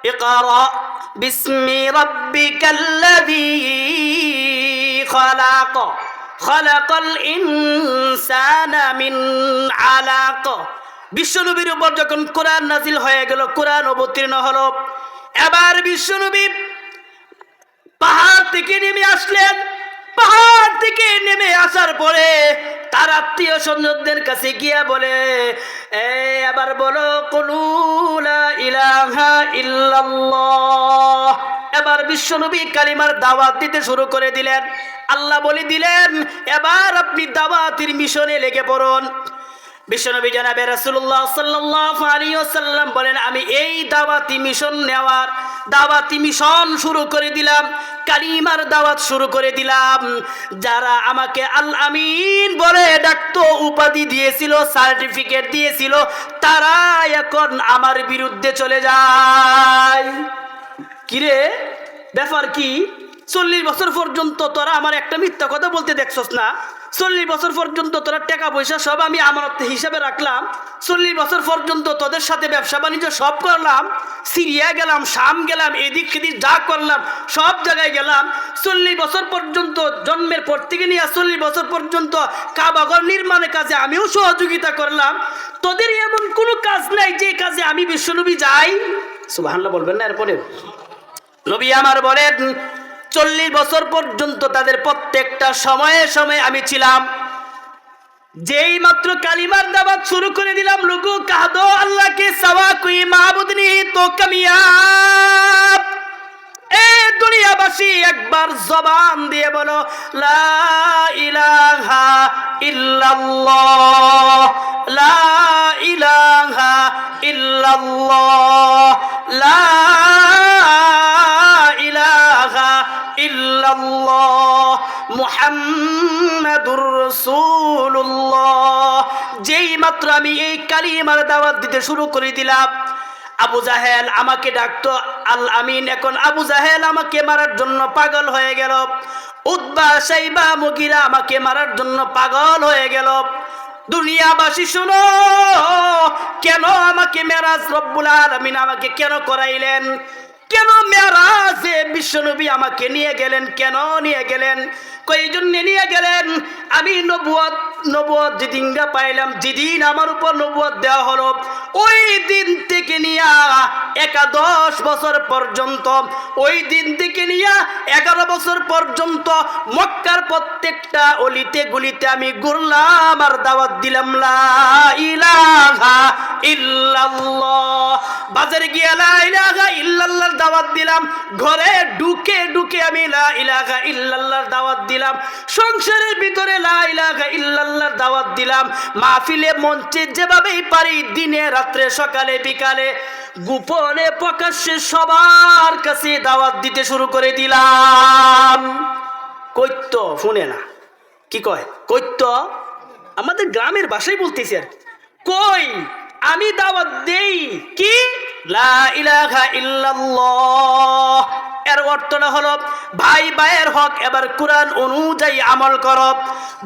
اقرأ باسم ربك الذي خلق خلق الإنسان من علق বিশ্বনবীর উপর যখন কোরআন নাজিল হয়ে গেল কোরআন অবতীর্ণ হলো এবার বিশ্বনবী পাহাড় থেকে নেমে আসলেন পাহাড় থেকে নেমে আসার পরে তার আত্মীয় স্বজনদের কাছে গিয়া বলে, এ, আবার বলো কলুলা ইলাহা ইল্লাল্লাহ। এবার বিশ্বনবী কালিমার দাওয়াত দিতে শুরু করে দিলেন। আল্লাহ বলে দিলেন, এবার আপনি দাওয়াতির মিশনে লেগে পড়ুন। বিশ্বনবী জানাবে রাসূলুল্লাহ সাল্লাল্লাহু আলাইহি ওয়াসাল্লাম বলেন, আমি এই দাওয়াতি মিশন নেওয়ার, দাওয়াতি মিশন শুরু করে দিলাম, কালিমার দাওয়াত শুরু করে দিলাম। যারা আমাকে আল আমিন বলে ডাকতো উপাধি দিয়েছিল সার্টিফিকেট দিয়েছিল তারা এখন আমার বিরুদ্ধে চলে যায়। কিরে? ব্যাপার কি? চল্লিশ বছর পর্যন্ত তোরা আমার একটা মিথ্যা কথা বলতে দেখছস না? চল্লিশ বছর পর্যন্ত তোরা টাকা পয়সা সব আমি আমানত হিসাবে রাখলাম। চল্লিশ বছর পর্যন্ত তোদের সাথে ব্যবসা বাণিজ্য সব করলাম। সিরিয়া গেলাম, শাম গেলাম, এদিক সেদিক যা করলাম, সব জায়গায় গেলাম। চল্লিশ বছর পর্যন্ত জন্মের পর থেকে নিয়ে চল্লিশ বছর পর্যন্ত কাবাগর নির্মাণের কাজে আমিও সহযোগিতা করলাম। তোদের এমন কোনো কাজ নাই যে কাজে আমি বিশ্বনবী যাই। সুবহানাল্লাহ বলবেন না এরপরে? নবী আমার বলেন চল্লিশ বছর পর্যন্ত তাদের প্রত্যেকটা সময়ে সময়ে আমি ছিলাম। যেই মাত্র কালিমার দাবাত শুরু করে দিলাম লুকু কাহদো আল্লাহকে সাওয়া, কুই মাহবুদনি তো কামিয়াব এ দুনিয়াবাসী, একবার জবান দিয়ে বলো, লা ইলাহা ইল্লাল্লাহ, লা ইলাহা ইল্লাল্লাহ, লা যেই মাত্র আমি এই কালিমার দাওয়াত দিতে শুরু করে দিলাম, আবু জাহেল আমাকে ডাকতো, আল আমিন, এখন আবু জাহেল আমাকে মারার জন্য পাগল হয়ে গেল। উদ্বা সাইবা, মুগিরা আমাকে মারার জন্য পাগল হয়ে গেল। দুনিয়াবাসী, শুনো, কেন আমাকে মেরাজ রব্বুল আলামিন আমাকে কেন করাইলেন? কেন মেয়ারাজে বিশ্বনবী আমাকে নিয়ে গেলেন? কেন নিয়ে গেলেন? জন্য নিয়ে গেলেন? আমি নবুয়ত নবুয়ত যেদিনটা পাইলাম, যেদিন আমার উপর নবুয়ত দেওয়া হলো, ওই দিন থেকে নিয়া একাদশ বছর পর্যন্ত, ওই দিন থেকে নিয়া এগারো বছর পর্যন্ত মক্কার প্রত্যেকটা অলিতে গুলিতে আমি ঘুরলাম আর দাওয়াত দিলাম, লা ইলাহা ইল্লাল্লাহ। বাজারে গিয়ে লা ইলাহা ইল্লাল্লাহর দাওয়াত দিলাম, ঘরে ঢুকে ঢুকে আমি লা ইলাহা ইল্লাল্লাহর দাওয়াত দিলাম, সংসারের ভিতরে লা ইলাহা ইল্লাল্লাহর দাওয়াত দিলাম। মাহফিলে মঞ্চে যেভাবেই পারি দিনে, রাত্রে, সকালে, বিকালে, গোপনে প্রকাশ্যে সবার কাছে দাওয়াত দিতে শুরু করে দিলাম। কৈত্য শুনে না। কি কয়? কৈত্য আমাদের গ্রামের ভাষায় বলতেছি আর কই? আমি দাওয়াত দেই কি? লা ইলাহা ইল্লাল্লাহ। অর্থটা হলো, ভাই ভাইয়ের হক, এবার কোরআন অনুযায়ী আমল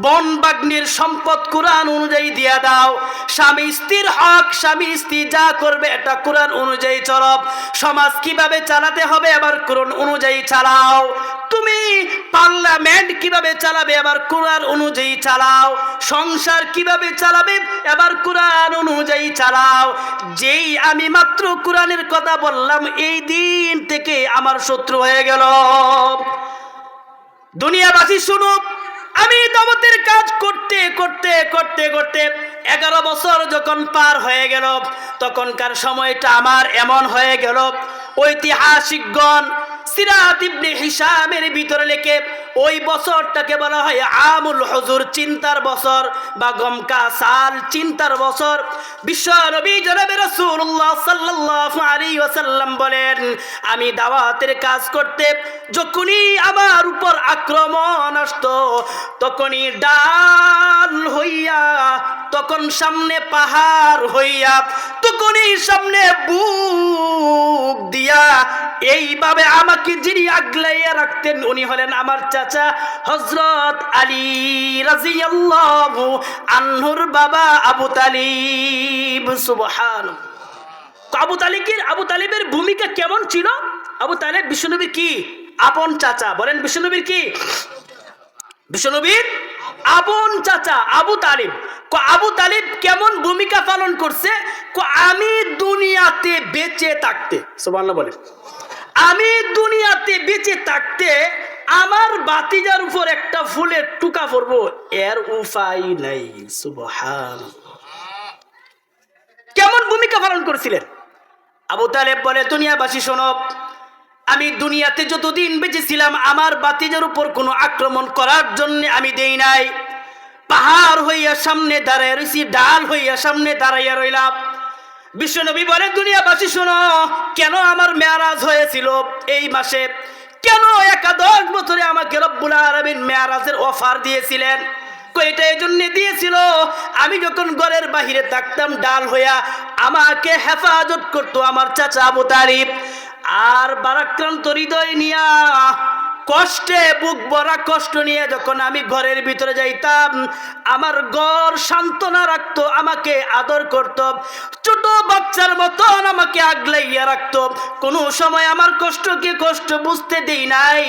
বন বাগ্নির সম্পদ কোরআন অনুযায়ী দিয়া দাও। স্বামী স্ত্রীর হক, স্বামী স্ত্রী যা করবে এটা কোরআন অনুযায়ী সমাজ কীভাবে চালাতে হবে এবার কোরআন অনুযায়ী চালাও। তুমি পার্লামেন্ট কীভাবে চালাবে এবার কোরআন অনুযায়ী চালাও। সংসার কীভাবে চালাবে এবার কোরআন অনুযায়ী চালাও। যেই আমি মাত্র কোরআনের কথা বললাম, এই দিন থেকে আমার শত্রু হয়ে গেল। দুনিয়াবাসী শুনুক আমি দাবতের কাজ করতে করতে করতে করতে এগারো বছর যখন পার হয়ে গেল, তখনকার সময়টা আমার এমন হয়ে গেল। ঐতিহাসিকগণ সিরাত ইবনে হিসামের ভিতরে লেখে, ওই বছরটাকে বলা হয় আমুল হজুর, চিন্তার বছর বা গমকা সাল, চিন্তার বছর। বিশ্ব নবী জনাবে রাসূলুল্লাহ সাল্লাল্লাহু আলাইহি ওয়াসাল্লাম বলেন, আমি দাওয়াতের কাজ করতে যখনই আমার উপর আক্রমণ আসতো, তখনই ডাল হইয়া, তখন সামনে পাহাড় হইয়া, তখনই সামনে বুক দিয়া এইভাবে আমাকে যিনি আগলাইয়া রাখতেন, উনি হলেন আমার চাচা হজরত আলী রাজিয়াল্লাহু আনহুর বাবা আবু তালিব। সুবহান আবু তালিকের, আবু তালিবের ভূমিকা কেমন ছিল? আবু তালেব বিশ্বনবীর কি? আপন চাচা। বলেন বিশ্বনবীর কি? বিশ্বনবীর আপন চাচা, আবু তালিব। আবু তালিব কেমন ভূমিকা পালন করছে? আমি দুনিয়াতে বেঁচে থাকতে। সুবহানাল্লাহ বলে আমি দুনিয়াতে বেঁচে থাকতে আমার বাতিজার উপর একটা ফুলের টুকা পড়ব এর উপায় নাই সুবহান কেমন ভূমিকা পালন করেছিলেন? আবু তালেব বলে, দুনিয়াবাসী, শোনো, আমি দুনিয়াতে যতদিন বেঁচেছিলাম, আমার বাতিজার উপর কোনো আক্রমণ করার জন্য আমি দেই নাই। পাহাড় হইয়া সামনে দাঁড়াইয়া রইছি, ডাল হইয়া সামনে দাঁড়াইয়া রইলাম। বিশ্বনবী বলে দুনিয়াবাসী, শোনো, কেন আমার মেয়ারাজ হয়েছিল এই মাসে? কেন একাদশ বছরে আমাকে রব্বুল আলমিন মেয়ারাজের অফার দিয়েছিলেন? এটা এই জন্য দিয়েছিল, আমি যখন ঘরের বাহিরে থাকতাম, ডাল হইয়া আমাকে হেফাজত করতো আমার চাচা আবু তারিফ আর বারাক্রান্ত হৃদয় নিয়া কষ্টে, বুক ভরা কষ্ট নিয়ে যখন আমি ঘরের ভিতরে যাইতাম, আমার ঘর সান্ত্বনা রাখতো, আমাকে আদর করত। ছোট বাচ্চার মতন আমাকে আগলাইয়া রাখতো। কোনো সময় আমার কষ্টকে কষ্ট বুঝতে দেই নাই।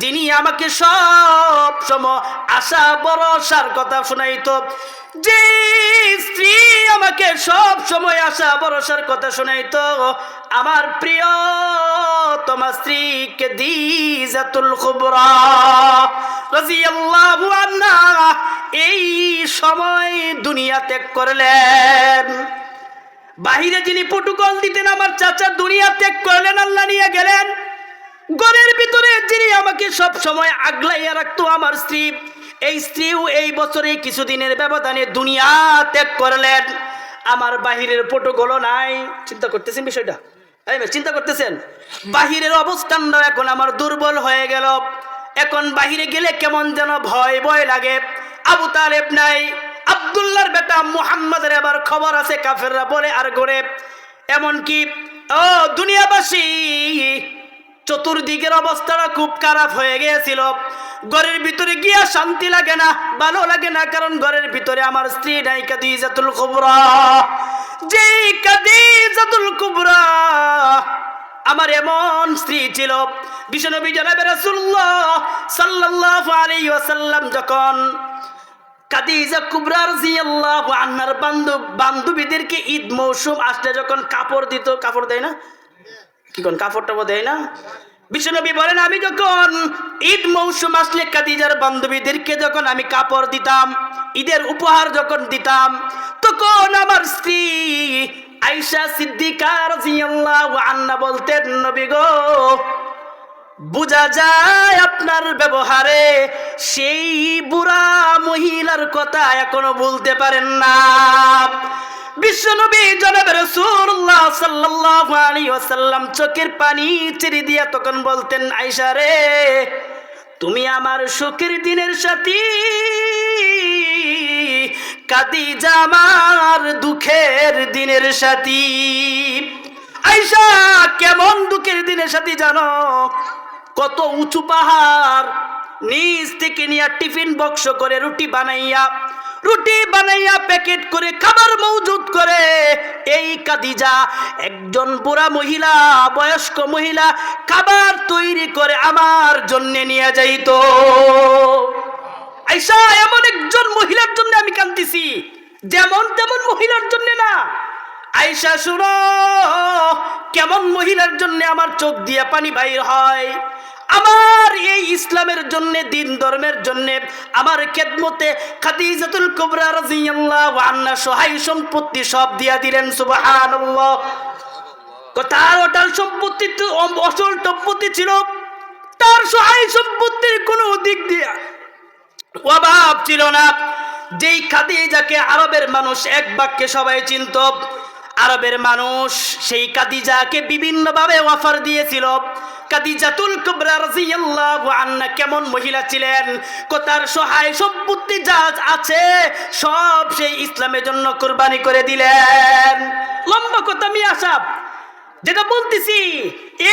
যিনি আমাকে সব সময় আশা, ভরসার কথা শোনাইতো। যে স্ত্রী আমাকে সব সময় আশা, ভরসার কথা শোনাইতো, আমার প্রিয় তোমার স্ত্রীকে দিজাতুল খুবরা। রাদিয়াল্লাহু আনহা, এই সময় দুনিয়া ত্যাগ করলেন। বাহিরে যিনি প্রটোকল দিতেন, আমার চাচা দুনিয়া ত্যাগ করলেন, আল্লাহ নিয়ে গেলেন। ঘরের ভিতরে যিনি আমাকে সব সময় আগলাইয়া রাখতো, আমার স্ত্রী। এই স্ত্রীও এই বছরে কিছুদিনের ব্যবধানে দুনিয়া ত্যাগ করলেন। আমার বাহিরের প্রটোকলও নাই। চিন্তা করতেছেন বিষয়টা? চিন্তা করতেছেন? বাহিরের অবস্থানটা এখন আমার দুর্বল হয়ে গেল। এখন বাহিরে গেলে কেমন যেন ভয় ভয় লাগে। আবু তালেব নাই। আবদুল্লাহর বেটা মুহাম্মাদের আবার খবর আছে, কাফেররা বলে, আর করে এমনকি ও দুনিয়াবাসী, চতুর্দিকের অবস্থাটা খুব খারাপ হয়ে গিয়েছিল। ঘরের ভিতরে গিয়া শান্তি লাগে না, ভালো লাগে না, কারণ ঘরের ভিতরে আমার স্ত্রী নাই কাদিজাতুল কুবরা। যেই কাদিজাতুল কুবরা আমার এমন স্ত্রী ছিল। বিশ্বনবী জানাবে রাসূলুল্লাহ সাল্লাল্লাহু আলাইহি ওয়াসাল্লাম যখন কাদিজা কুবরা রাদিয়াল্লাহু আনহার বান্ধব, বান্ধবীদেরকে ঈদ মৌসুম আসলে যখন কাপড় দিত, কাপড় দেয় না? কি কোন কাপড় টাপড় দেয় না? বিশ্বনবী বলেন, আমি যখন ঈদ মৌসুম আসলে কাদিজার বান্ধবীদেরকে যখন আমি কাপড় দিতাম, ঈদের উপহার যখন দিতাম, তখন আমার স্ত্রী আইসা সিদ্দিকা রাদিয়াল্লাহু আনহা বলতেন, নবী গো বোঝা যায় আপনার ব্যবহারে। সেই বুড়া মহিলার কথা এখনও বলতে পারেন না। বিশ্বনবী জনাব রাসূলুল্লাহ সাল্লাল্লাহু আলাইহি ওয়াসাল্লাম চোখের পানি ছেড়ে দিয়া তখন বলতেন, আয়েশা রে, তুমি আমার সুখের দিনের সাথী। কাদিজা আমার দুঃখের দিনের সাথী। আইসা কেমন দুঃখের দিনের সাথী জানো? কত উঁচু পাহাড়। নিচ থেকে নিয়ে টিফিন বক্স করে রুটি বানাইয়া রুটি বানাইয়া প্যাকেট করে খাবার মজুদ করে। এই কাদিজা একজন বুড়া মহিলা, বয়স্ক মহিলা খাবার তৈরি করে আমার জন্য নিয়ে যাইত। আইসা, এমন একজন মহিলার জন্য আমি কান্দিছি যেমন তেমন মহিলার জন্য না। আইসা, শুনো কেমন মহিলার জন্য আমার চোখ দিয়ে পানি বাইর হয়? আমার এই ইসলামের জন্য, দিন ধর্মের জন্য, আমার খেদমতে খাদিজাতুল কুবরা রাদিয়াল্লাহু আনহা সহায় সম্পত্তি সব দিয়া দিলেন, সুবহানাল্লাহ। তার ওটাল সম্পত্তি তো অচল সম্পত্তি ছিল, তার সহায় সম্পত্তির কোনো দিক দিয়া অভাব ছিল না। যেই খাদিজাকে আরবের মানুষ এক বাক্যে সবাই চিনত আরবের মানুষ, সেই কাদিজাকে বিভিন্নভাবে অফার দিয়েছিল। কাদিজাতুল কুবরা রাদিয়াল্লাহু আনহা কেমন মহিলা ছিলেন? কোতার সহায় সম্পত্তি যা আছে, সব সেই ইসলামের জন্য কুরবানি করে দিলেন। লম্বা কথা আমি আসাব যেটা বলতেছি,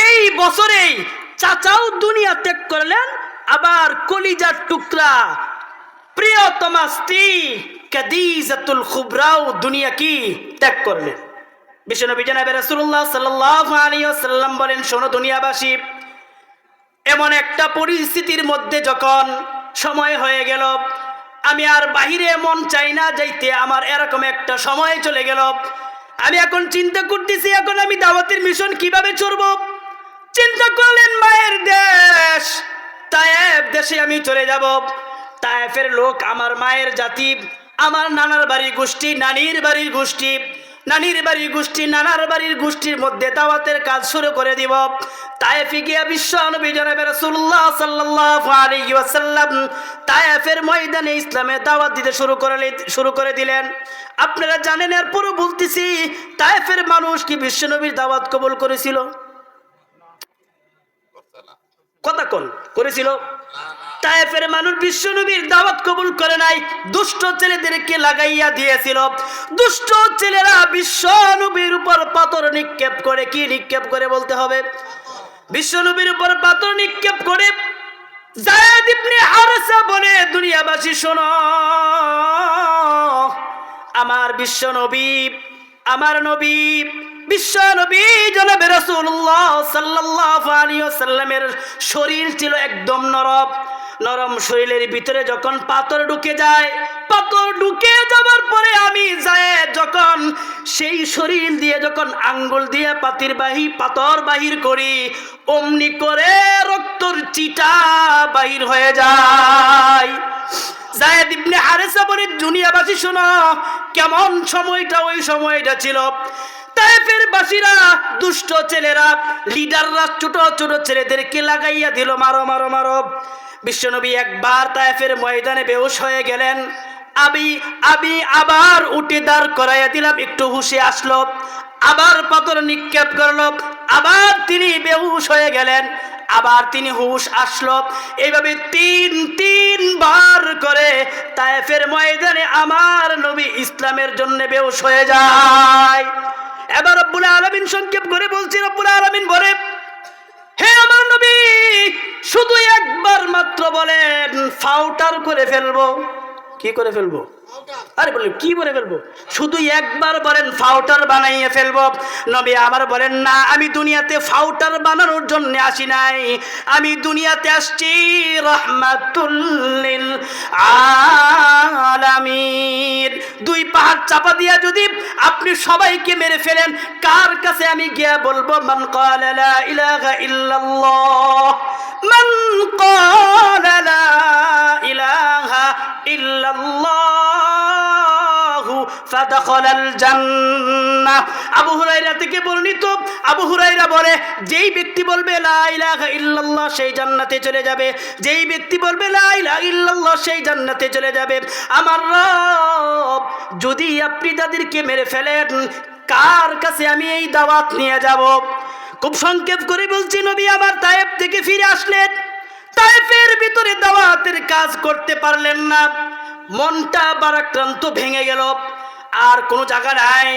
এই বছরেই চাচাও দুনিয়া ত্যাগ করলেন, আবার কলিজার টুকরা। প্রিয়তমা স্ত্রী কাদিজাতুল খুবরাও দুনিয়া কি ত্যাগ করলেন? বিশ্বনবী জানাবে আলাইহি ওয়াসাল্লাম বলেন, শোনো দুনিয়াবাসী, এমন একটা পরিস্থিতির মধ্যে যখন সময় হয়ে গেল, আমি আর বাহিরে মন চাই না যাইতে, আমার এরকম একটা সময় চলে গেল। আমি এখন চিন্তা করতেছি, এখন আমি দাওয়াতের মিশন কীভাবে চড়ব চিন্তা করলেন, মায়ের দেশ তায়েব দেশে আমি চলে যাব। তায়েফের লোক আমার মায়ের জাতি, আমার নানার বাড়ির গোষ্ঠী, নানির বাড়ির গোষ্ঠী নানির বাড়ির গোষ্ঠী, নানার বাড়ির গোষ্ঠীর মধ্যে দাওয়াতের কাজ শুরু করে দিব। তায়েফে গিয়া বিশ্ব নবী জনাবে রাসূলুল্লাহ সাল্লাল্লাহু আলাইহি ওয়াসাল্লাম তায়েফের ময়দানে ইসলামে দাওয়াত দিতে শুরু করে শুরু করে দিলেন। আপনারা জানেন, এরপরও বলতেছি, তায়েফের মানুষ কি বিশ্ব নবীর দাওয়াত কবুল করেছিল? কথা কোন, করেছিল? তায়েফের মানুষ বিশ্ব নবীর দাওয়াত কবুল করে নাই। দুষ্ট ছেলেদেরকে লাগাইয়া দিয়েছিল। দুষ্ট ছেলেরা বিশ্ব নবীর উপর পাথর নিক্ষেপ করে কি নিক্ষেপ করে বলতে হবে? বিশ্ব নবীর উপর পাথর নিক্ষেপ করে জায়েদ ইবনে হারসা বলে, দুনিয়াবাসী, শোনো। আমার বিশ্ব নবী, আমার নবী, বিশ্ব নবী জনাবে রাসূলুল্লাহ সাল্লাল্লাহু আলাইহি ওয়াসাল্লামের শরীর ছিল একদম নরম। নরম শরীরের ভিতরে যখন পাথর ঢুকে যায়, পাথর ঢুকে যাবার পরে আমি যায় যখন সেই শরীর দিয়ে যখন আঙ্গুল দিয়ে পাতির বাহি, পাথর বাহির করি, অমনি করে রক্তর চিটা বাহির হয়ে যায়। শোনো, কেমন সময়টা ওই সময়টা ছিল? তাইফের বাসীরা, দুষ্ট ছেলেরা, লিডাররা, ছোট ছোট ছেলেদেরকে লাগাইয়া দিল, মারো মারো মারো। বিশ্বনবী একবার তায়েফের ময়দানে বেহুশ হয়ে গেলেন। আমি আমি আবার উঠে দাঁড় করাইয়া দিলাম, একটু হুশে আসলো। আবার পাথর নিক্ষেপ করল, আবার তিনি বেহুশ হয়ে গেলেন, আবার তিনি হুশ আসলো। এইভাবে তিন তিন বার করে তায়েফের ময়দানে আমার নবী ইসলামের জন্য বেহুশ হয়ে যায়। এবার রব্বুল আলমিন সংক্ষেপ করে বলছি, রব্বুল আলমিন বলে হে আমার নবী শুধু একবার মাত্র বলেন ফাউটার করে ফেলব। কি করে ফেলব? আরে বলেন কি বলে ফেলব? শুধু একবার বলেন, ফাউটার বানাইয়ে ফেলব। নবী আমার বলেন, না, আমি দুনিয়াতে ফাউটার বানানোর জন্য আসি নাই। আমি দুনিয়াতে আসছি রহমাতুল্লিল আলামিন। দুই পাহাড় চাপা দিয়া যদি আপনি সবাইকে মেরে ফেলেন, কার কাছে আমি গিয়া বলব, মান ক্বালা লা ইলাহা ইল্লাল্লাহ। মান ক্বালা ইলাহা ইল্লাল্লাহ। আবু হুরায়রা থেকে বর্ণিত, আবু হুরায়রা বলে, যেই ব্যক্তি বলবে, লা ইলাহা ইল্লাল্লাহ সেই জান্নাতে চলে যাবে। যেই ব্যক্তি বলবে, লা ইলাহা ইল্লাল্লাহ সেই জান্নাতে চলে যাবে। আমার রব, যদি আপনি তাদেরকে মেরে ফেলেন, কার কাছে আমি এই দাওয়াত নিয়ে যাব? খুব সংক্ষেপ করে বলছি, নবী আমার তায়েব থেকে ফিরে আসলেন। তাইফের ভিতরে দাওয়াতের কাজ করতে পারলেন না। মনটা বারাক্রান্ত ভেঙে গেল। আর কোনো জায়গা নাই।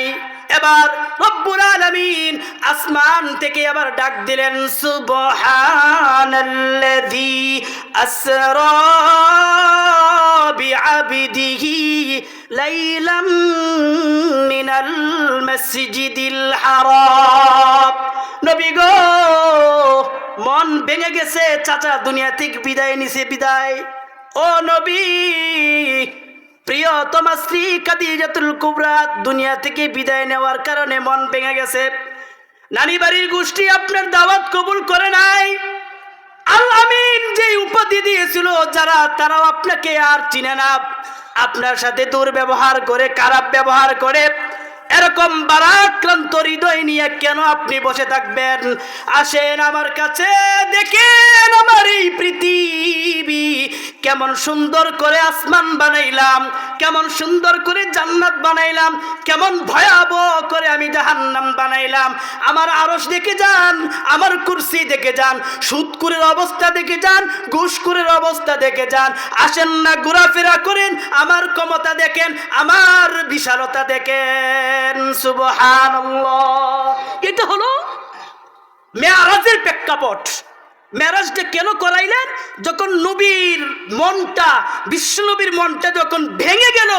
এবার রব্বুল আলামিন আসমান থেকে আবার ডাক দিলেন, সুবহানাল্লাযী আসরা বিআবদিহি লাইলাম মিনাল মাসজিদিল হারাম। নবী গো, মন ভেঙে গেছে, চাচা দুনিয়া থেকে বিদায় নিছে, বিদায়। ও নবী প্রিয় তোমার স্ত্রী কাদিজাতুল কুবরা দুনিয়া থেকে বিদায় নেওয়ার কারণে মন ভেঙে গেছে। নানি বাড়ির গোষ্ঠী আপনার দাওয়াত কবুল করে নাই। আল্লামিন যে উপাধি দিয়েছিল, যারা তারাও আপনাকে আর চিনে না। আপনার সাথে দুর্ব্যবহার করে, খারাপ ব্যবহার করে এরকম বারাক্রান্ত হৃদয় নিয়ে কেন আপনি বসে থাকবেন? আসেন আমার কাছে, দেখেন আমার এই পৃথিবী। কেমন সুন্দর করে আসমান বানাইলাম, কেমন সুন্দর করে জান্নাত বানাইলাম, কেমন ভয়াবহ করে আমি জাহান্নাম বানাইলাম। আমার আরস দেখে যান, আমার কুরসি দেখে যান সুদকুরের অবস্থা দেখে যান ঘুষকুরের অবস্থা দেখে যান। আসেন না, ঘোরাফেরা করেন, আমার ক্ষমতা দেখেন, আমার বিশালতা দেখেন। সুবহানাল্লাহ। এটা হলো মেয়ারাজের প্রেক্ষাপট। মেরাজটা কেন করাইলেন? যখন নবীর মনটা, বিশ্বনবীর মনটা যখন ভেঙে গেল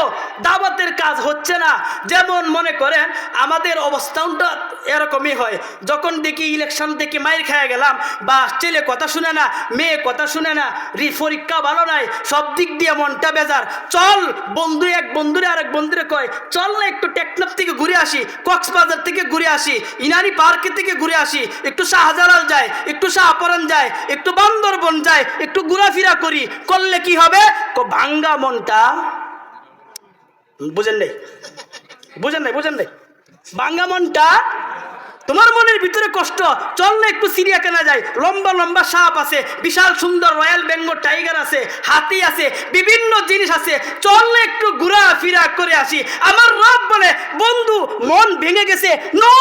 দাবাতের কাজ হচ্ছে না। যেমন মনে করেন, আমাদের অবস্থানটা এরকমই হয়। যখন দেখি ইলেকশন থেকে মাইর খেয়ে গেলাম বা ছেলে কথা শুনে না, মেয়ে কথা শুনে না, রি পরীক্ষা ভালো নাই, সব দিক দিয়ে মনটা বেজার। চল, বন্ধু এক বন্ধুরে আরেক বন্ধুরে কয়, চল না একটু টেকনাফ থেকে ঘুরে আসি, কক্সবাজার থেকে ঘুরে আসি ইনানি পার্কে থেকে ঘুরে আসি, একটু শাহজালাল যায়, একটু শাহপরান যায়, একটু বান্দরবন যায়, একটু ঘোরাফেরা করি, করলে কি হবে? ভাঙ্গা মনটা। বুঝেন নাই? বুঝেন নাই বুঝেন নাই? ভাঙ্গা মনটা তোমার মনের ভিতরে কষ্ট, চল না একটু সিরিয়াখানা যাই। লম্বা লম্বা সাপ আছে, বিশাল, সুন্দর রয়্যাল বেঙ্গল টাইগার আছে, হাতি আছে, বিভিন্ন জিনিস আছে। চল না একটু ঘুরা ফিরা করে আসি। আমার রব বলে, বন্ধু, মন ভেঙে গেছে নো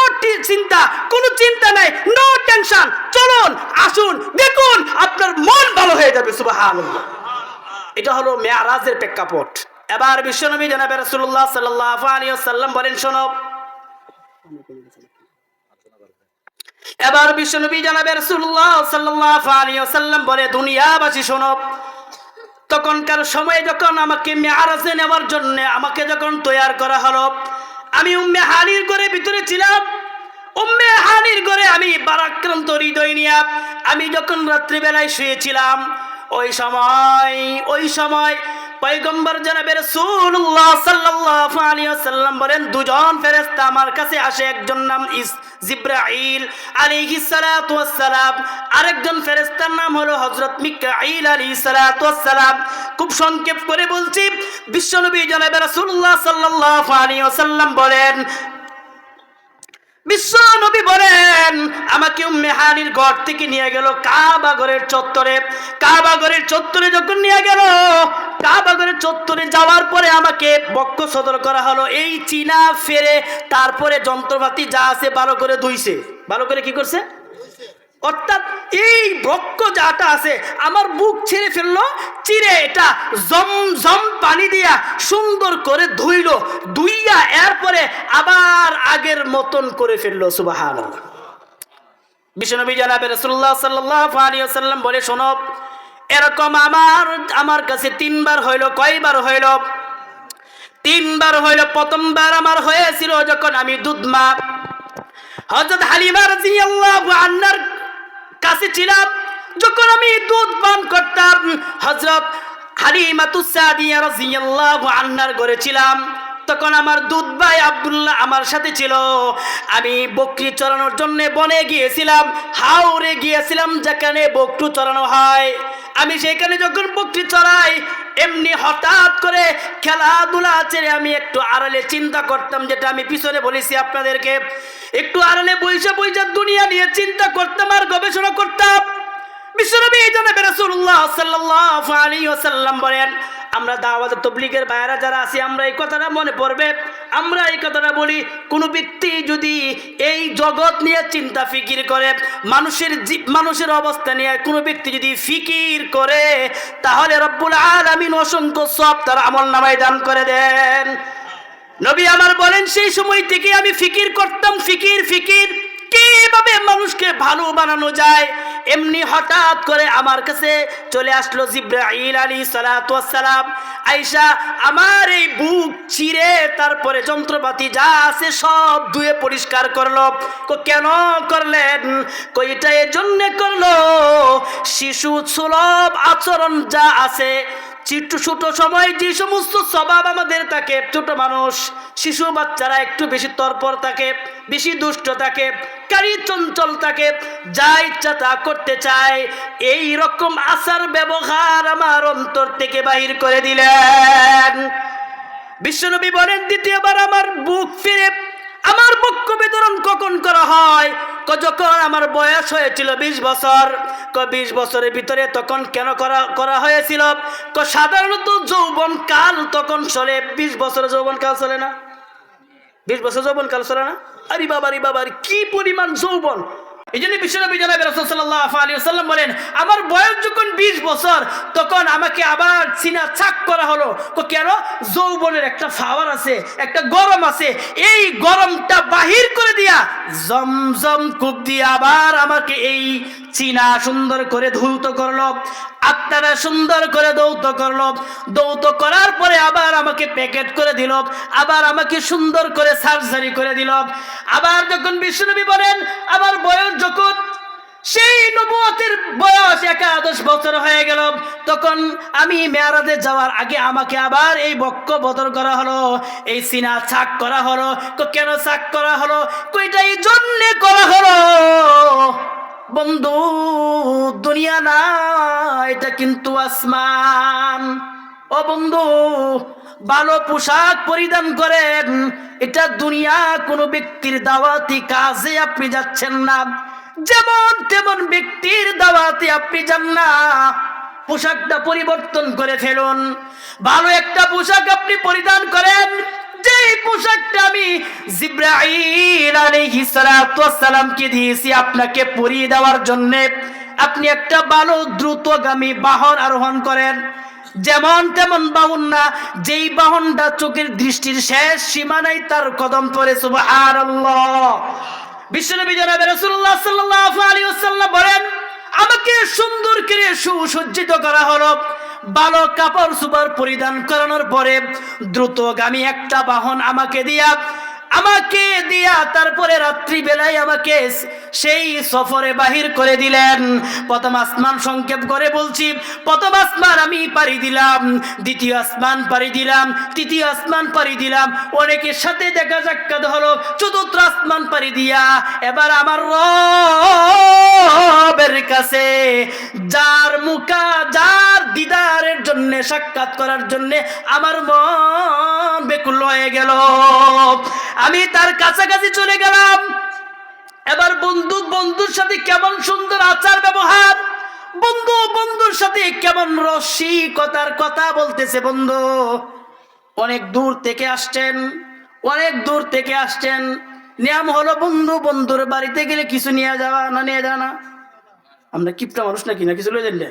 চিন্তা, কোনো চিন্তা নাই নো টেনশন চলুন, আসুন, দেখুন, আপনার মন ভালো হয়ে যাবে, সুবহানাল্লাহ। এটা হলো মেয়ারাজের প্রেক্ষাপট। এবার বিশ্বনবী জানাবে রাসূলুল্লাহ সাল্লাল্লাহু আলাইহি ওয়াসাল্লাম বলেন, শোনো। এবার বিশ্বনবী জানাবে রাসূলুল্লাহ সাল্লাল্লাহু আলাইহি ওয়াসাল্লাম বলে, দুনিয়াবাসী, শোনো। তখনকার সময়ে যখন আমাকে মেয়ারাজে নেওয়ার জন্য আমাকে যখন তৈয়ার করা হলো, আমি উম্মে হানির ঘরে ভিতরে ছিলাম। উম্মে হানির ঘরে আমি বারাক্রান্ত হৃদয় নিয়ে আমি যখন রাত্রিবেলায় শুয়েছিলাম, ওই সময় ওই সময় পয়গম্বর জানাবে রাসূলুল্লাহ সাল্লাল্লাহু আলাইহি ওয়াসাল্লাম বলেন, দুজন ফেরেশতা আমার কাছে আসে, একজন নাম ইস আরেকজন নাম হলো মিকাইল খুব সংক্ষেপ করে বলছি, বিশ্বনবী বলেন বিশ্ব নবী বলেন, আমাকে উম্মে হানির ঘর থেকে নিয়ে গেল কাবা ঘরের চত্বরে। কাবা ঘরের চত্বরে যখন নিয়ে গেল কাবা ঘরের চত্বরে যাওয়ার পরে আমাকে বক্ষ সদর করা হলো। এই চীনা ফেরে তারপরে যন্ত্রপাতি যা আছে ভালো করে ধুইছে। ভালো করে কি করছে? অর্থাৎ এই বক্ষ যাটা আছে, আমার বুক ছেড়ে ফেলল, চিরে এটা জম জম পানি দিয়া সুন্দর করে ধুইল, ধুইয়া এরপরে আবার আগের মতন করে ফেলল সুবাহান বিষ্ণবী জানাবে রসুল্লাহ সাল্লাল্লাহু আলাইহি ওয়াসাল্লাম বলে, শোনো এরকম আমার আমার কাছে তিনবার হইল, কয়বার হইল? তিনবার হইল, প্রথমবার আমার হয়েছিল যখন আমি দুধ মা হযরত হালিমা রাদিয়াল্লাহু আনহার কাছে ছিলাম, যখন আমি দুধ পান করতাম, হযরত হালিমাতুস সাদিয়া রাদিয়াল্লাহু আনহার ঘরে ছিলাম। তখন আমার দুধ ভাই আব্দুল্লাহ আমার সাথে ছিল। আমি বকরি চড়ানোর জন্য বনে গিয়েছিলাম হাওড়ে গিয়েছিলাম যেখানে বকটু চড়ানো হয়। আমি সেখানে যখন বকরি চড়াই, এমনি হঠাৎ করে খেলাধুলা ছেড়ে আমি একটু আড়ালে চিন্তা করতাম, যেটা আমি পিছনে বলেছি আপনাদেরকে। একটু আড়ালে বইসা বইসা দুনিয়া নিয়ে চিন্তা করতাম আর গবেষণা করতাম। বিশ্বনবী জানাবে বলেন, আমরা দাওয়াত তবলিগের বাইরা যারা আছি, আমরা এই কথাটা মনে পড়বে। আমরা এই কথাটা বলি, কোনো ব্যক্তি যদি এই জগৎ নিয়ে চিন্তা ফিকির করে, মানুষের মানুষের অবস্থা নিয়ে কোনো ব্যক্তি যদি ফিকির করে, তাহলে রব্বুল আলামিন অসংখ্য সব তার আমল নামায় দান করে দেন। নবী আমার বলেন, সেই সময় থেকে আমি ফিকির করতাম, ফিকির ফিকির। কীভাবে মানুষকে ভালো বানানো যায়? এমনি হঠাৎ করে আমার কাছে চলে আসলো জিব্রাইল আলী সালাম। আইসা আমার এই বুক চিরে তারপরে যন্ত্রপাতি যা আছে সব ধুয়ে পরিষ্কার করল। কেন করলেন? কইটা এর জন্য করল। শিশু সুলভ আচরণ যা আছে ছোট ছোট সময় যে সমস্ত স্বভাব আমাদের থাকে, ছোট মানুষ, শিশু বাচ্চারা একটু বেশি তরপর থাকে, বেশি দুষ্ট থাকে। কারি চঞ্চল থাকে যা ইচ্ছা তা করতে চায়। এই রকম আচার ব্যবহার আমার অন্তর থেকে বাহির করে দিলেন। বিশ্বনবী বলেন, দ্বিতীয়বার আমার বুক ফিরে, আমার বক্ষ বিতরণ কখন করা হয়? যখন আমার বয়স হয়েছিল বিশ বছর, ক বিশ বছরের ভিতরে তখন কেন করা করা হয়েছিল? ক সাধারণত যৌবন কাল তখন চলে, বিশ বছরের যৌবন কাল চলে না? বিশ বছর যৌবন কাল চলে না? আরে বাবা রে বাবা কি পরিমাণ যৌবন? এই জন্য বিশ্বনবী জনাব রসুল সাল্লাহ আলী সাল্লাম বলেন, আমার বয়স যখন বিশ বছর, তখন আমাকে আবার সিনা চাক করা হলো। কেন? যৌবনের একটা ফাওয়ার আছে, একটা গরম আছে। এই গরমটা বাহির করে দিয়া জমজম কূপ দিয়ে আবার আমাকে এই চীনা সুন্দর করে ধৌত করল আত্মারা সুন্দর করে দৌত করল। দৌত করার পরে আবার আমাকে প্যাকেট করে দিল, আবার আমাকে সুন্দর করে সার্জারি করে দিল। আবার যখন বিশ্বনবী বলেন, আমার বয়স যখন সেই নবুয়তের বয়স একাদশ বছর হয়ে গেল, তখন আমি মেয়ারাজে যাওয়ার আগে আমাকে আবার এই বক্ষ বদল করা হলো, এই সিনা ছাক করা হলো। কেন ছাক করা হলো? কইটা এই জন্যে করা হলো? বন্ধু, দুনিয়া না এটা কিন্তু আসমান। ও বন্ধু, ভালো পোশাক পরিধান করেন, এটা দুনিয়া কোনো ব্যক্তির দাওয়াতি কাজে আপনি যাচ্ছেন না। যেমন তেমন ব্যক্তির দাওয়াতে আপনি যান না পোশাকটা পরিবর্তন করে ফেলুন। ভালো একটা পোশাক আপনি পরিধান করেন। যেই পোশাকটা আমি জিব্রাইল আলাইহিস সালাতু সালামকে দিয়েছি আপনাকে পরিয়ে দেওয়ার জন্য, আপনি একটা ভালো দ্রুতগামী বাহন আরোহণ করেন। যেমন তেমন বাহন না, যেই বাহনটা চোখের দৃষ্টির শেষ সীমানায় তার কদম পরে সুবহানাল্লাহ। বিশ্বনবী জনাব রাসূলুল্লাহ সাল্লাল্লাহু আলাইহি ওয়াসাল্লাম বলেন, আমাকে সুন্দর করে সুসজ্জিত করা হলো। ভালো কাপড় সুপার পরিধান করানোর পরে দ্রুতগামী একটা বাহন আমাকে দিয়া আমাকে দিয়া তারপরে রাত্রি বেলায় আমাকে সেই সফরে বাহির করে দিলেন। প্রথম আসমান সংক্ষেপ করে বলছি, প্রথম আসমান আমি পাড়ি দিলাম, দ্বিতীয় আসমান পাড়ি দিলাম, তৃতীয় আসমান পাড়ি দিলাম। অনেকের সাথে দেখা সাক্ষাৎ হলো, চতুর্থ আসমান পাড়ি দিয়া। এবার আমার রবের কাছে যার মুখা, যার দিদারের জন্য সাক্ষাৎ করার জন্য আমার মন বেকুল হয়ে গেল। আমি তার কাছাকাছি চলে গেলাম। এবার বন্ধু, বন্ধুর সাথে কেমন সুন্দর আচার ব্যবহার? বন্ধু, বন্ধুর সাথে কেমন রসিকতার কথা বলতেছে বন্ধু? অনেক দূর থেকে আসছেন, অনেক দূর থেকে আসছেন। নিয়ম হলো, বন্ধু, বন্ধুর বাড়িতে গেলে কিছু নিয়ে যাওয়া না, নিয়ে যাওয়া না। আমরা কিপটা মানুষ নাকি, না কিছু লয়ে জানলে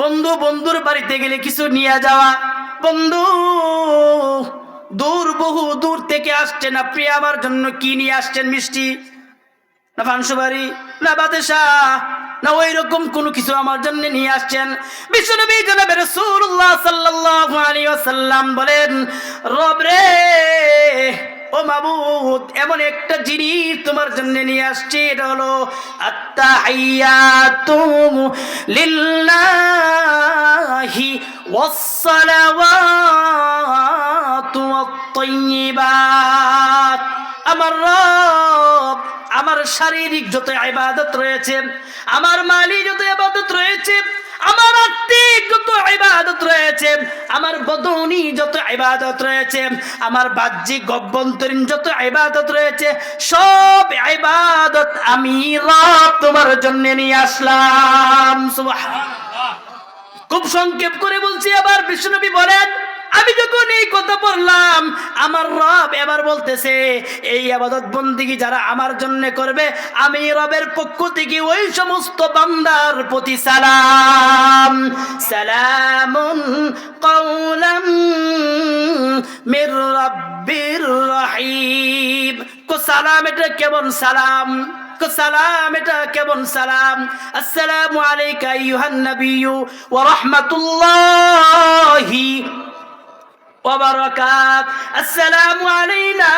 বন্ধু, বন্ধুর বাড়িতে গেলে কিছু নিয়ে যাওয়া। বন্ধু দূর, বহু দূর থেকে আসছেন আপনি, আমার জন্য কি নিয়ে আসছেন মিষ্টি? না ফাংসুবাড়ি না বাদেশা না ওই রকম কোনো কিছু আমার জন্য নিয়ে আসছেন? বিশ্বনবী জনাবের আলাইহি ওয়াসাল্লাম বলেন, রব রে ও মাবুদ, এমন একটা জিনিস তোমার জন্য নিয়ে আসছে, এটা হলো আত্তাহিয়াতু লিল্লাহি ওয়াসসালাওয়াতু ওয়াত-তাইয়্যিবাত আমার রব, আমার শারীরিক যত ইবাদত রয়েছে, আমার মালি যত ইবাদত রয়েছে আমার আত্মিক যত ইবাদত রয়েছে, আমার বদনি যত ইবাদত রয়েছে, আমার বাহ্যিক অভ্যন্তরীণ যত ইবাদত রয়েছে, সব ইবাদত আমি রব তোমার জন্য নিয়ে আসলাম। সুবহানাল্লাহ। খুব সংক্ষেপ করে বলছি, আবার বিষ্ণুনবী বলেন আমি যখন এই কথা বললাম, আমার রব এবার বলতেছে, এই আবাদত বন্দিগি যারা আমার জন্য করবে, আমি রবের পক্ষ থেকে ওই সমস্ত বান্দার প্রতি সালাম। সালামুন কওলাম মির রাব্বির রহিম। কো সালাম, এটা কেমন সালাম? সালাম, এটা কেমন সালাম? আসসালামু আলাইকা আইয়ুহান নাবিয়্যু ওয়া রাহমাতুল্লাহি وبركات السلام علينا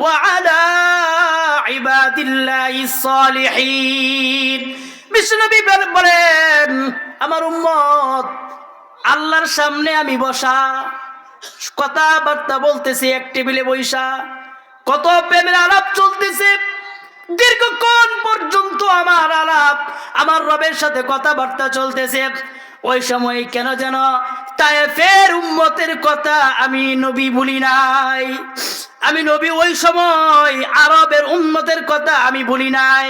وعلى عباد الله الصالحين বিষ্ণুনবী বলেন আমার উম্মত আল্লাহর সামনে আমি বসা কথাবার্তা বলতেছি এক টেবিলে বৈশা কত প্রেমের আলাপ চলতেছে দীর্ঘক্ষণ পর্যন্ত আমার আলাপ আমার রবের সাথে কথাবার্তা চলতেছে ওই সময় কেন যেন তায়েফের উম্মতের কথা আমি নবী বলি নাই। আমি নবী ওই সময় আরবের উম্মতের কথা আমি বলি নাই।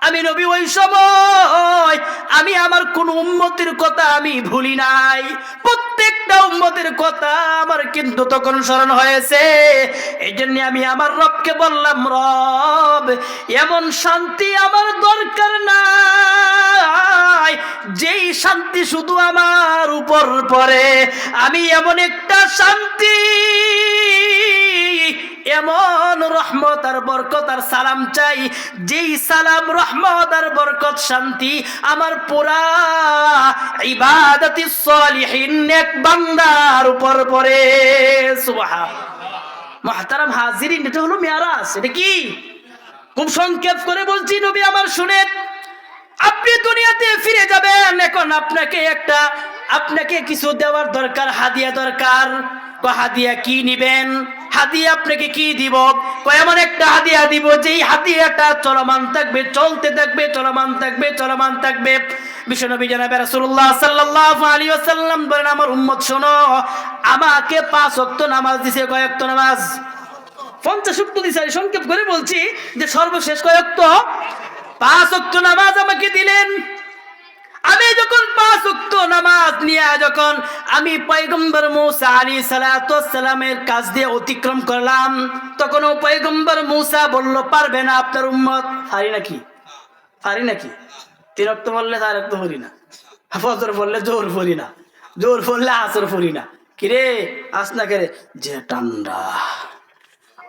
আমি নবী ওই সময়। আমি আমার কোন উম্মতির কথা আমি ভুলি নাই। প্রত্যেকটা উম্মতির কথা আমার কিন্তু তখন স্মরণ হয়েছে। এই জন্য আমি আমার রবকে বললাম, রব, এমন শান্তি আমার দরকার নাই। যেই শান্তি শুধু আমার উপর পড়ে, আমি এমন একটা শান্তি এমন রহমত আর বরকত আর সালাম চাই, যেই সালাম, রহমত আর বরকত, শান্তি আমার পুরা ইবাদতি সলিহিন নেক বান্দার উপর পড়ে। সুবহান মহতারাম হাজিরিন, এটা হলো মেয়ারাজ, এটা কি? খুব সংক্ষেপ করে বলছি, নবী আমার শুনেন, আপনি দুনিয়াতে ফিরে যাবেন, এখন আপনাকে একটা, আপনাকে কিছু দেওয়ার দরকার, হাদিয়া দরকার। হাদিয়া কি নিবেন? হাদিয়া আপনাকে কি দিব? এমন একটা হাদিয়া দিব, যেই হাদিয়াটা চলমান থাকবে, চলতে থাকবে, চলমান থাকবে চলমান থাকবে। বলেন, আমার আমাকে পাঁচ ওয়াক্ত নামাজ দিছে কয়েকটা নামাজ? পঞ্চাশ উক্ত দিছে, আমি সংক্ষেপ করে বলছি যে সর্বশেষ কয়েকটা পাঁচ ওয়াক্ত নামাজ আমাকে দিলেন। আমি যখন পাঁচ উক্ত নামাজ নিয়ে যখন আমি পয়গম্বর মুসা আলী সালামের কাজ দিয়ে অতিক্রম করলাম তখন ও পয়গম্বর মুসা বলল, পারবে না আপনার উম্মত। পারি নাকি? পারি নাকি? তিরক্ত বললে তার রক্ত পড়ি না। ফজর বললে জোর পড়ি না। জোর পড়লে আসর পড়ি না। কিরে আস না কেরে? যে ঠান্ডা।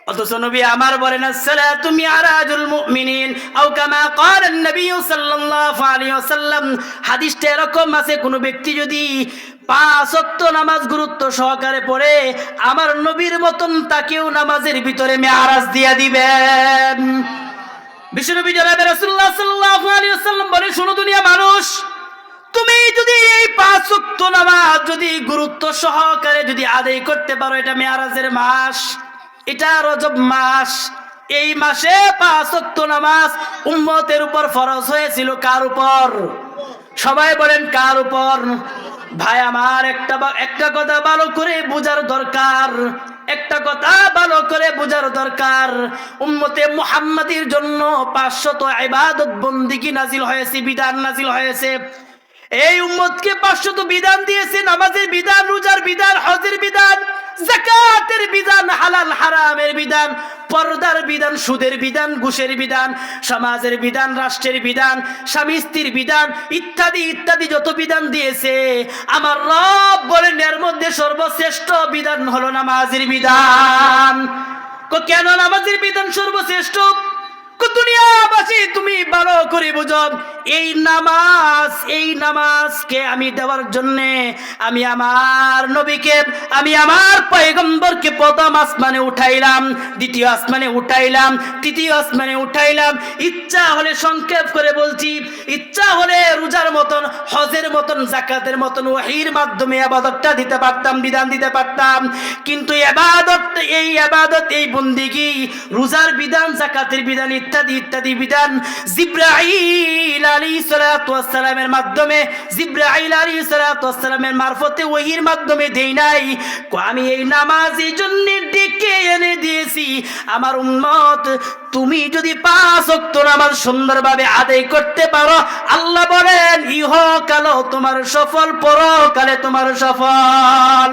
অথচ নবী আমার বলেন, আসসালাতু মিআরাজুল মুমিনিন। আও কামা ক্বালা নবী সাল্লাল্লাহু আলাইহি ওয়াসাল্লাম। হাদিসটা এরকম আছে, কোন ব্যক্তি যদি পাঁচ ওয়াক্ত নামাজ গুরুত্ব সহকারে পড়ে, আমার নবীর মতন তাকেও নামাজের ভিতরে মেয়ারাজ দিয়া দিবেন। বিশ্বনবী জনাবে রাসূলুল্লাহ সাল্লাল্লাহু আলাইহি ওয়াসাল্লাম বলে শুনো দুনিয়া মানুষ, তুমি যদি এই পাঁচ ওয়াক্ত নামাজ যদি গুরুত্ব সহকারে যদি আদায় করতে পারো, এটা মেয়ারাজের মাস। এটা রজব মাস। এই মাসে পাঁচ ওয়াক্ত নামাজ উম্মতের উপর ফরজ হয়েছিল কার উপর? সবাই বলেন কার উপর? ভাই, আমার একটা একটা কথা ভালো করে বোঝার দরকার। একটা কথা ভালো করে বোঝার দরকার। উম্মতে মুহাম্মাদির জন্য পাঁচশত ইবাদত বন্দিগি নাজিল হয়েছে, বিধান নাজিল হয়েছে? এই উম্মতকে পাঁচশত বিধান দিয়েছে, নামাজের বিধান, রোজার বিধান, হজের বিধান। জাকাতের বিধান, হালাল, হারামের বিধান, পর্দার বিধান, সুদের বিধান, ঘুষের বিধান, সমাজের বিধান, রাষ্ট্রের বিধান, স্বামী স্ত্রীর বিধান, ইত্যাদি ইত্যাদি যত বিধান দিয়েছে, আমার রব বলেন, এর মধ্যে সর্বশ্রেষ্ঠ বিধান হলো নামাজের বিধান। কেন নামাজের বিধান সর্বশ্রেষ্ঠ? দুনিয়াবাসী, তুমি করে বুঝো এই নামাজ, এই নামাজকে আমি দেওয়ার জন্যে আমি আমার নবীকে, আমি আমার পয়গম্বরকে প্রথম আসমানে উঠাইলাম, দ্বিতীয় আসমানে উঠাইলাম, তৃতীয় আসমানে উঠাইলাম। ইচ্ছা হলে সংক্ষেপ করে বলছি, ইচ্ছা হলে রোজার মতন, হজের মতন জাকাতের মতন ওহির মাধ্যমে আবাদতটা দিতে পারতাম, বিধান দিতে পারতাম। কিন্তু এবাদত, এই আবাদত এই বন্দিগি, রোজার বিধান জাকাতের বিধান, ইত্যাদি ইত্যাদি বিধান জিব্রাইল আলী সালামের মাধ্যমে, জিব্রাইল আলী সালামের মারফতে ওহির মাধ্যমে দেই নাই। আমি এই নামাজ এই জন্য ডেকে এনে দিয়েছি। আমার উন্মত তুমি যদি পাঁচ ওয়াক্ত নামাজ সুন্দরভাবে আদায় করতে পারো, আল্লাহ বলেন ইহ ইহকালও তোমার সফল, পরকালে তোমার সফল।